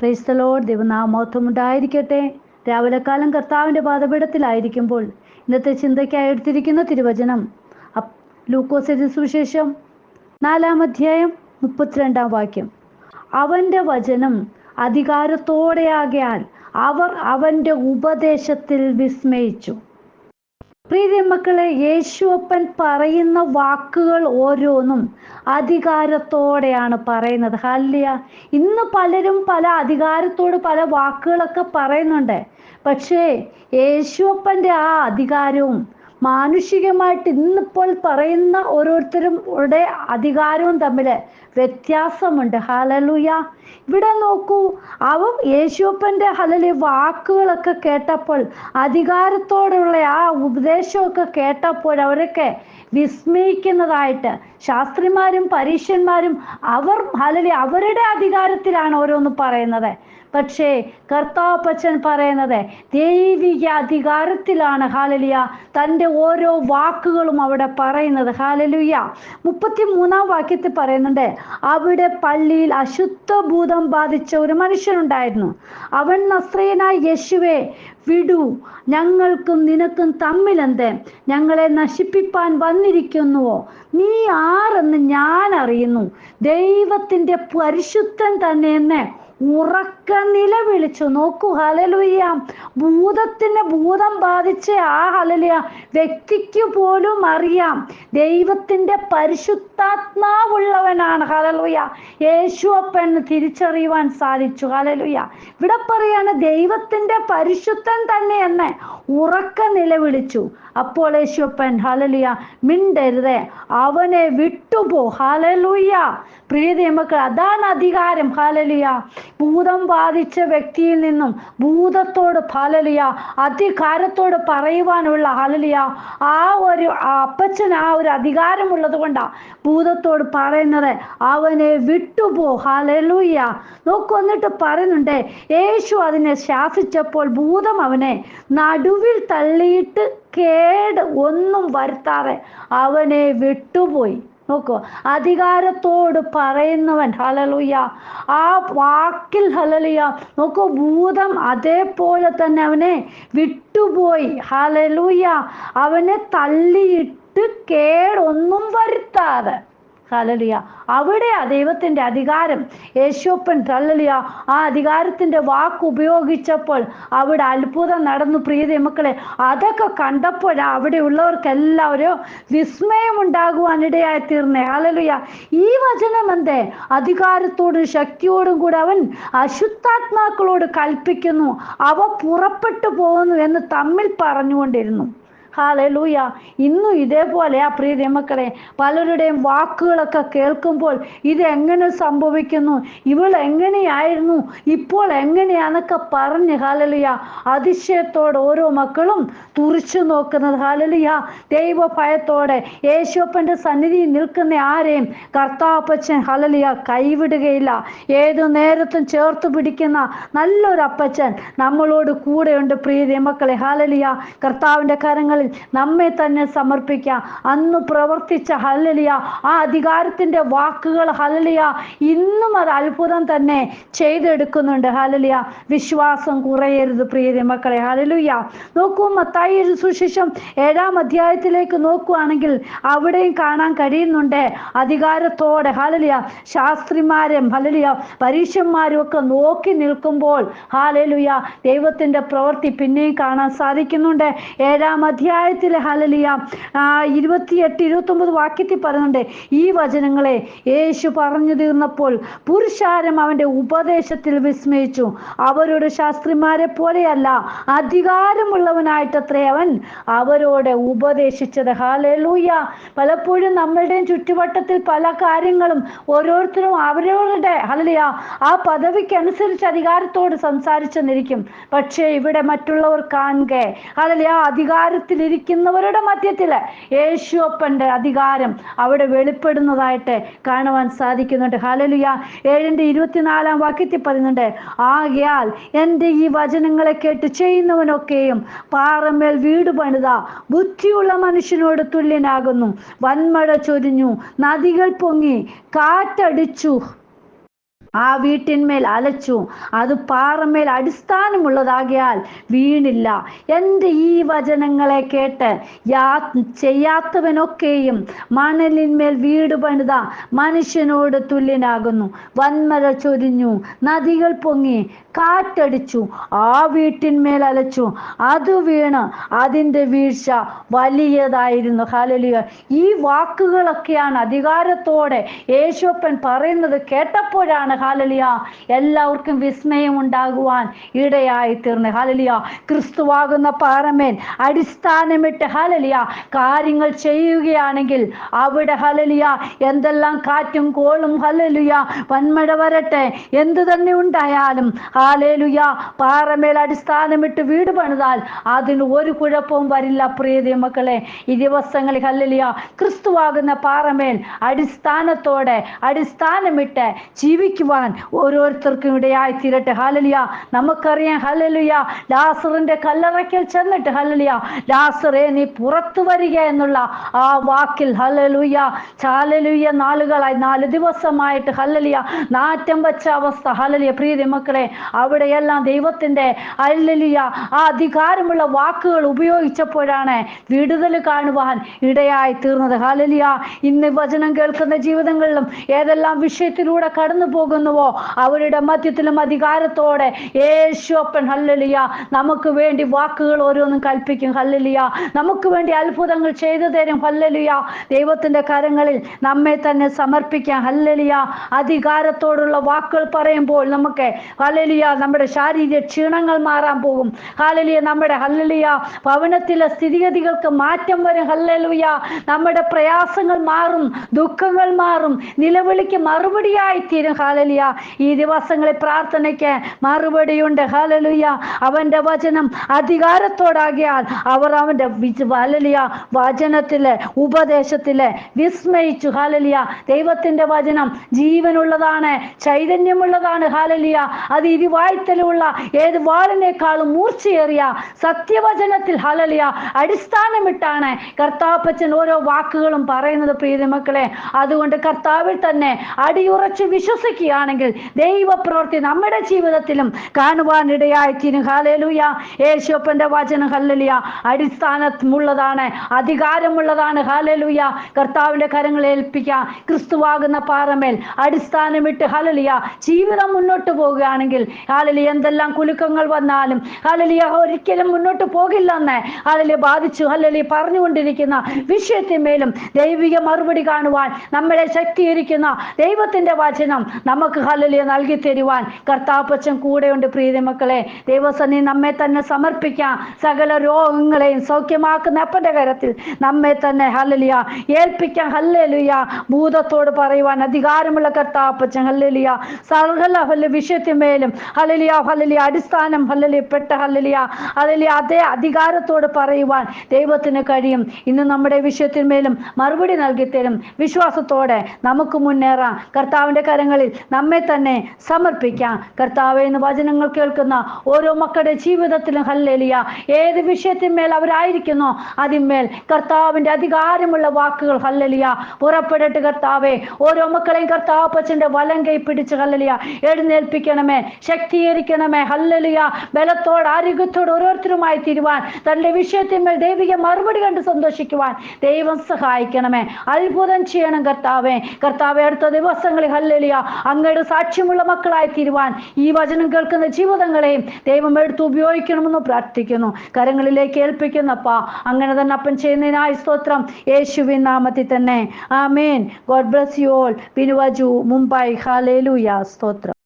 ക്രൈസ്തലോ ദൈവനാമോത്വം ഉണ്ടായിരിക്കട്ടെ. രാവിലെ കാലം കർത്താവിന്റെ പാതപീഠത്തിലായിരിക്കുമ്പോൾ ഇന്നത്തെ ചിന്തയ്ക്കായി എടുത്തിരിക്കുന്ന തിരുവചനം. ലൂക്കോസ് സുവിശേഷം നാലാം അധ്യായം മുപ്പത്തിരണ്ടാം വാക്യം. അവന്റെ വചനം അധികാരത്തോടെയാകയാൽ അവർ അവന്റെ ഉപദേശത്തിൽ വിസ്മയിച്ചു. പ്രീതി മക്കളെ യേശുവപ്പൻ പറയുന്ന വാക്കുകൾ ഓരോന്നും അധികാരത്തോടെയാണ് പറയുന്നത്. ഹല്ലിയ ഇന്ന് പലരും പല അധികാരത്തോട് പല വാക്കുകളൊക്കെ പറയുന്നുണ്ട്. പക്ഷേ യേശുവപ്പന്റെ ആ അധികാരവും മാനുഷികമായിട്ട് ഇന്നിപ്പോൾ പറയുന്ന ഓരോരുത്തരും യുടെ അധികാരവും തമ്മിൽ വ്യത്യാസമുണ്ട്. ഹലലുയ ഇവിടെ നോക്കൂ. അവൻ യേശുപ്പന്റെ ഹലലി വാക്കുകളൊക്കെ കേട്ടപ്പോൾ അധികാരത്തോടുള്ള ആ ഉപദേശമൊക്കെ കേട്ടപ്പോൾ അവരൊക്കെ വിസ്മയിക്കുന്നതായിട്ട് ശാസ്ത്രിമാരും പരീക്ഷന്മാരും അവർ ഹലലി അവരുടെ അധികാരത്തിലാണ് ഓരോന്ന് പറയുന്നത്. പക്ഷേ കർത്താപ്പച്ചൻ പറയുന്നത് ദൈവിക അധികാരത്തിലാണ് ഹാലലിയ തന്റെ ഓരോ വാക്കുകളും അവിടെ പറയുന്നത്. ഹാലലുയ മുപ്പത്തി മൂന്നാം വാക്യത്തിൽ പറയുന്നുണ്ട് അവിടെ പള്ളിയിൽ അശുദ്ധ ഭൂതം ബാധിച്ച ഒരു മനുഷ്യനുണ്ടായിരുന്നു. അവൻ നസ്രയനായ യേശുവെ വിടു. ഞങ്ങൾക്കും നിനക്കും തമ്മിലെന്ത്? ഞങ്ങളെ നശിപ്പിപ്പാൻ വന്നിരിക്കുന്നുവോ? നീ ആരെന്ന് ഞാൻ അറിയുന്നു. ദൈവത്തിന്റെ പരിശുദ്ധൻ തന്നെ എന്ന് ഉറക്ക നിലവിളിച്ചു. നോക്കൂ ഹലലുയ്യ ഭൂതത്തിന് ഭൂതം ബാധിച്ച ആ ഹലലിയ വ്യക്തിക്ക് പോലും അറിയാം. ദൈവത്തിന്റെ പരിശുദ്ധാത്മാവുള്ളവനാണ് ഹലലുയ യേശുവപ്പെന്ന് തിരിച്ചറിയുവാൻ സാധിച്ചു. ഹലലുയ ഇവിടെ പറയാണ് ദൈവത്തിന്റെ പരിശുദ്ധൻ തന്നെ എന്നെ ഉറക്ക നിലവിളിച്ചു. അപ്പോൾ യേശുപ്പൻ ഹലലുയ മിണ്ടരുതേ. അവനെ വിട്ടുപോ. ഹലലുയ പ്രീതി നമുക്ക് അതാണ് അധികാരം. ഹാലലിയ. ഭൂതം ബാധിച്ച വ്യക്തിയിൽ നിന്നും ഭൂതത്തോട് ഹാലലിയ അധികാരത്തോട് പറയുവാനുള്ള ഹാലലിയ ആ ഒരു അപ്പച്ചൻ ആ ഒരു അധികാരമുള്ളത് കൊണ്ടാ ഭൂതത്തോട് പറയുന്നത്. അവനെ വിട്ടുപോ. ഹാലലൂയ. നോക്കു വന്നിട്ട് പറയുന്നുണ്ട് യേശു അതിനെ ശാസിച്ചപ്പോൾ ഭൂതം അവനെ നടുവിൽ തള്ളിയിട്ട് കേട് ഒന്നും വരുത്താതെ അവനെ വിട്ടുപോയി. നോക്കൂ അധികാരത്തോട് പറയുന്നവൻ ഹലലുയ ആ വാക്കിൽ ഹലലുയ നോക്കൂ ഭൂതം അതേപോലെ തന്നെ അവനെ വിട്ടുപോയി. ഹലലുയ അവനെ തള്ളിയിട്ട് കേടൊന്നും വരുത്താതെ. ഹലലിയ അവിടെ ആ ദൈവത്തിന്റെ അധികാരം. യേശോപ്പൻ തള്ളലിയ ആ അധികാരത്തിന്റെ വാക്ക് ഉപയോഗിച്ചപ്പോൾ അവിടെ അത്ഭുതം നടന്നു. പ്രീതി മക്കളെ അതൊക്കെ കണ്ടപ്പോൾ അവിടെ ഉള്ളവർക്കെല്ലാവരും വിസ്മയം ഉണ്ടാകുവാനിടയായി തീർന്നേ ഹലലുയ ഈ വചനം എന്തേ? അധികാരത്തോടും ശക്തിയോടും കൂടെ അവൻ അശുദ്ധാത്മാക്കളോട് കൽപ്പിക്കുന്നു. അവ പുറപ്പെട്ടു പോകുന്നു എന്ന് തമ്മിൽ പറഞ്ഞുകൊണ്ടിരുന്നു. ഹാലലൂയ. ഇന്നും ഇതേപോലെ ആ പ്രിയ ദൈവമക്കളെ പലരുടെയും വാക്കുകളൊക്കെ കേൾക്കുമ്പോൾ ഇത് എങ്ങനെ സംഭവിക്കുന്നു? ഇവൾ എങ്ങനെയായിരുന്നു? ഇപ്പോൾ എങ്ങനെയാന്നൊക്കെ പറഞ്ഞ് ഹാലലുയ. അതിശയത്തോടെ ഓരോ മക്കളും തുറിച്ചു നോക്കുന്നത് ഹാലലുയ. ദൈവ ഭയത്തോടെ യേശോപ്പന്റെ സന്നിധിയിൽ നിൽക്കുന്ന ആരെയും കർത്താപ്പച്ചൻ ഹലലിയ കൈവിടുകയില്ല. ഏതു നേരത്തും ചേർത്ത് പിടിക്കുന്ന നല്ലൊരു അപ്പച്ചൻ നമ്മളോട് കൂടെയുണ്ട് പ്രിയ മക്കളെ ഹാലലിയ. കർത്താവിന്റെ കരങ്ങളിൽ നമ്മെ തന്നെ സമർപ്പിക്കാം. അന്ന് പ്രവർത്തിച്ച ഹലലിയ ആ അധികാരത്തിന്റെ വാക്കുകൾ ഹലലിയ ഇന്നും അത് അത്ഭുതം തന്നെ ചെയ്തെടുക്കുന്നുണ്ട്. ഹലലിയ വിശ്വാസം കുറയരുത് പ്രിയ മക്കളെ. ഹലലുയ നോക്കൂ മത്തായി സുശേഷം ഏഴാം അധ്യായത്തിലേക്ക് നോക്കുകയാണെങ്കിൽ അവിടെയും കാണാൻ കഴിയുന്നുണ്ട് അധികാരത്തോടെ. ഹലലിയ ശാസ്ത്രിമാരും ഹലലിയ പരീക്ഷന്മാരും ഒക്കെ നോക്കി നിൽക്കുമ്പോൾ ഹാലലുയ ദൈവത്തിന്റെ പ്രവൃത്തി പിന്നെയും കാണാൻ സാധിക്കുന്നുണ്ട്. ഏഴാം അധ്യായത്തിലെ ഹലലിയ ഇരുപത്തിയെട്ട് ഇരുപത്തൊമ്പത് വാക്യത്തിൽ പറയുന്നുണ്ട് ഈ വചനങ്ങളെ യേശു പറഞ്ഞു തീർന്നപ്പോൾ പുരുഷാരം അവന്റെ ഉപദേശത്തിൽ വിസ്മയിച്ചു. അവരോട് ശാസ്ത്രിമാരെ പോലെയല്ല അധികാരമുള്ളവനായിട്ടത്രേ അവൻ അവരോട് ഉപദേശിച്ചത്. ഹാലൂയ്യ പലപ്പോഴും നമ്മളുടെയും ചുറ്റുവട്ടത്തിൽ പല കാര്യങ്ങളും ഓരോരുത്തരും അവരവരുടെ ഹലലിയ ആ പദവിക്കനുസരിച്ച് അധികാരത്തോട് സംസാരിച്ചെന്നിരിക്കും. പക്ഷേ ഇവിടെ മറ്റുള്ളവർ കാണുക ഹലലിയ അധികാരത്തിലിരിക്കുന്നവരുടെ മധ്യത്തിൽ യേശുപ്പന്റെ അധികാരം അവിടെ വെളിപ്പെടുന്നതായിട്ട് കാണുവാൻ സാധിക്കുന്നുണ്ട്. ഹലലുയ ഏഴിന്റെ ഇരുപത്തിനാലാം വാക്യത്തിൽ പറയുന്നുണ്ട് ആകയാൽ എന്റെ ഈ വചനങ്ങളെ കേട്ട് ചെയ്യുന്നവനൊക്കെയും പാറമേൽ വീട് പണിത ബുദ്ധിയുള്ള മനുഷ്യനോട് തുല്യനാകുന്നു. വൻമഴ ചൊരിഞ്ഞു നദികൾ പൊങ്ങി കാറ്റടിച്ചു ആ വീട്ടിന്മേൽ അലച്ചു അത് പാറമേൽ അടിസ്ഥാനമുള്ളതാകിയാൽ വീണില്ല. എന്റെ ഈ വചനങ്ങളെ കേട്ട് യാ ചെയ്യാത്തവനൊക്കെയും മണലിന്മേൽ വീട് പണിത മനുഷ്യനോട് തുല്യനാകുന്നു. വന്മഴ ചൊരിഞ്ഞു നദികൾ പൊങ്ങി കാറ്റടിച്ചു ആ വീട്ടിന്മേൽ അലച്ചു അത് വീണ് അതിന്റെ വീഴ്ച വലിയതായിരുന്നു. ഹാലലിയ ഈ വാക്കുകളൊക്കെയാണ് അധികാരത്തോടെ യേശോപ്പൻ പറയുന്നത് കേട്ടപ്പോഴാണ് ഹാലലിയ. എല്ലാവർക്കും വിസ്മയം ഉണ്ടാകുവാൻ ഇടയായി തീർന്ന്. ഹാലലിയ. ക്രിസ്തുവാകുന്ന പാറമേൻ അടിസ്ഥാനമിട്ട് ഹാലലിയ കാര്യങ്ങൾ ചെയ്യുകയാണെങ്കിൽ അവിടെ ഹലലിയ എന്തെല്ലാം കാറ്റും കോളും ഹലലിയ വന്മഴ വരട്ടെ. എന്തു തന്നെ ഉണ്ടായാലും ഹാലേലുയ പാറമേൽ അടിസ്ഥാനമിട്ട് വീട് പണിതാൽ അതിന് ഒരു കുഴപ്പവും വരില്ല. പ്രീതി മക്കളെ ഈ ദിവസങ്ങളിൽ ഹല്ലലിയ ക്രിസ്തുവാകുന്ന പാറമേൽ അടിസ്ഥാനത്തോടെ അടിസ്ഥാനമിട്ട് ജീവിക്കുവാൻ ഓരോരുത്തർക്കും ഇടയായി തീരട്ടെ. ഹലലിയ നമുക്കറിയാം ഹലലിയ ലാസറിന്റെ കല്ലറയ്ക്കൽ ചെന്നിട്ട് ഹലലിയ ലാസറെ നീ പുറത്തു വരിക എന്നുള്ള ആ വാക്കിൽ ഹലലുയ ചാലലുയ നാളുകളായി നാല് ദിവസമായിട്ട് ഹലലിയ നാറ്റം വെച്ച അവസ്ഥ ഹലലിയ പ്രീതി മക്കളെ അവിടെയെല്ലാം ദൈവത്തിന്റെ ഹലലിയ ആ അധികാരമുള്ള വാക്കുകൾ ഉപയോഗിച്ചപ്പോഴാണ് വിടുതൽ കാണുവാൻ ഇടയായി തീർന്നത്. ഹലലിയ ഇന്ന് വചനം കേൾക്കുന്ന ജീവിതങ്ങളിലും ഏതെല്ലാം വിഷയത്തിലൂടെ കടന്നു പോകുന്നുവോ അവരുടെ മധ്യത്തിലും അധികാരത്തോടെ. യേശോപ്പൻ ഹല്ലലിയ. നമുക്ക് വേണ്ടി വാക്കുകൾ ഓരോന്നും കൽപ്പിക്കും. ഹല്ലലിയ. നമുക്ക് വേണ്ടി അത്ഭുതങ്ങൾ ചെയ്തു തരും. ഹല്ലലിയ. ദൈവത്തിന്റെ കരങ്ങളിൽ നമ്മെ തന്നെ സമർപ്പിക്കാം. ഹല്ലലിയ. അധികാരത്തോടുള്ള വാക്കുകൾ പറയുമ്പോൾ നമുക്ക് ഹല്ലലിയ നമ്മുടെ ശാരീരിക ക്ഷീണങ്ങൾ മാറാൻ പോകും. ഹല്ലലിയ നമ്മുടെ ഹല്ലലിയ ഭവനത്തിലെ സ്ഥിതിഗതികൾക്ക് മാറ്റം വരും. ഹല്ലലുയ. നമ്മുടെ പ്രയാസങ്ങൾ മാറും. ദുഃഖങ്ങൾ മാറും. നിലവിളിക്ക് മറുപടിയായി തീരും. ഹാലലിയ ഈ ദിവസങ്ങളിൽ പ്രാർത്ഥനയ്ക്ക് മറുപടിയുണ്ട്. ഹാലലുയ അവന്റെ വചനം അധികാരത്തോടാകിയാൽ അവർ അവന്റെ ഹാലലിയ വചനത്തിൽ ഉപദേശത്തിൽ വിസ്മയിച്ചു. ഹാലലിയ ദൈവത്തിന്റെ വചനം ജീവനുള്ളതാണ് ചൈതന്യമുള്ളതാണ്. ഹാലലിയ അത് ഇരുവായ്ത്തലുള്ള ഏത് വാളിനേക്കാളും മൂർച്ചയേറിയ സത്യവചനത്തിൽ ഹാലലിയ അടിസ്ഥാനമിട്ടാണ് കർത്താപ്പച്ചൻ ഓരോ വാക്കുകളും പറയുന്നത് പ്രീതി മക്കളെ. അതുകൊണ്ട് കർത്താവിൽ തന്നെ അടിയുറച്ച് വിശ്വസിക്കുകയാണെങ്കിൽ ദൈവപ്രവൃത്തി നമ്മുടെ ജീവിതത്തിലും കാണുവാനിടയായി തീരും. ഹാലേലൂയ യേശുപ്പന്റെ വചനം ഹല്ലലിയ. അടിസ്ഥാനമുള്ളതാണ് അധികാരമുള്ളതാണ്. ഹാലേലൂയ കർത്താവിന്റെ കരങ്ങളെ ഏൽപ്പിക്കുക ക്രിസ്തുവാകുന്ന പാറമേൽ അടിസ്ഥാനമിട്ട് ഹലലിയ ജീവിതം മുന്നോട്ട് പോവുകയാണെങ്കിൽ ഹാലലിയ എന്തെല്ലാം കുലുക്കങ്ങൾ വന്നാലും ഹാലലിയ ഒരിക്കലും മുന്നോട്ട് പോകില്ലെന്ന് ഹലലിയ ബാധിച്ചു. ഹലലിയ പറഞ്ഞുകൊണ്ടിരിക്കുന്ന വിഷയത്തിന്മേലും ദൈവിക മറുപടി കാണുവാൻ നമ്മളെ ശക്തീകരിക്കുന്ന ദൈവത്തിന്റെ വചനം നമുക്ക് ഹലലിയ നൽകി തരുവാൻ കർത്താപ്പച്ചൻ കൂടെയുണ്ട് പ്രീതി മക്കളെ. ദൈവസന്നി നമ്മെ തന്നെ സമർപ്പിക്കാം. സകല രോഗങ്ങളെയും സൗഖ്യമാക്കുന്ന അപ്പന്റെ കരത്തിൽ നമ്മെ തന്നെ ഹലലിയ ഏൽപ്പിക്കാം. ഹല്ലലിയ ഭൂതത്തോട് പറയുവാൻ അധികാരമുള്ള കർത്താപ്പച്ചൻ ഹല്ലലിയ സകല ഹല്ല വിഷയത്തിന്മേലും ഹലലിയ ഹലലിയ അടിസ്ഥാനം ഹല്ലലിയ പെട്ട ഹല്ലലിയ ഹലലിയ അതേ അധികാരത്തോട് പറയുവാൻ ദൈവത്തിന് കഴിയും. ഇന്ന് നമ്മുടെ വിഷയത്തിന്മേലും മറുപടി നൽകി തരും. വിശ്വാസത്തോടെ നമുക്ക് മുന്നേറാം. കർത്താവിന്റെ കരങ്ങളിൽ നമ്മെ തന്നെ സമർപ്പിക്കാം. കർത്താവ് എന്ന് വചനങ്ങൾ കേൾക്കുന്ന ഓരോ മക്കളുടെ ജീവിതത്തിലും ഹല്ലേലിയ ഏത് വിഷയത്തിന്മേൽ അവരായിരിക്കുന്നു അതിന്മേൽ കർത്താവിന്റെ അധികാരമുള്ള വാക്കുകൾ ഹല്ലലിയ പുറപ്പെടട്ട് കർത്താവെ ഓരോ മക്കളെയും കർത്താവ് കർത്താപ്പച്ചന്റെ വലം കൈ പിടിച്ച് ഹല്ലലിയ എഴുന്നേൽപ്പിക്കണമേ ശക്തീകരിക്കണമേ ഹല്ലലിയ ബലത്തോട് ആരോഗ്യത്തോട് ഓരോരുത്തരുമായി തീരുവാൻ തന്റെ വിഷയത്തിന്മേൽ ദൈവിക മറുപടി കണ്ട് സന്തോഷിക്കുവാൻ ദൈവം സഹായിക്കണമേ. അത്ഭുതം ചെയ്യണം കർത്താവേ. കർത്താവെ അടുത്ത ദിവസങ്ങളിൽ ഹല്ലലിയ അങ്ങയുടെ സാക്ഷ്യമുള്ള മക്കളായി തീരുവാൻ ഈ വചനം കേൾക്കുന്ന ജീവിതങ്ങളെയും ദൈവം എടുത്ത് ഉപയോഗിക്കണമെന്ന് പ്രാർത്ഥിക്കുന്നു. കരങ്ങളിലേക്ക് ഏൽപ്പിക്കുന്നപ്പ അങ്ങനെ തന്നെ അപ്പൻ ചെയ്യുന്നതിനായി സ്തോത്രം. യേശുവിൻ നാമത്തിൽ തന്നെ. ആമേൻ. God bless you all. പിനുവജു Mumbai. ഹാലേലൂയ സ്തോത്രം.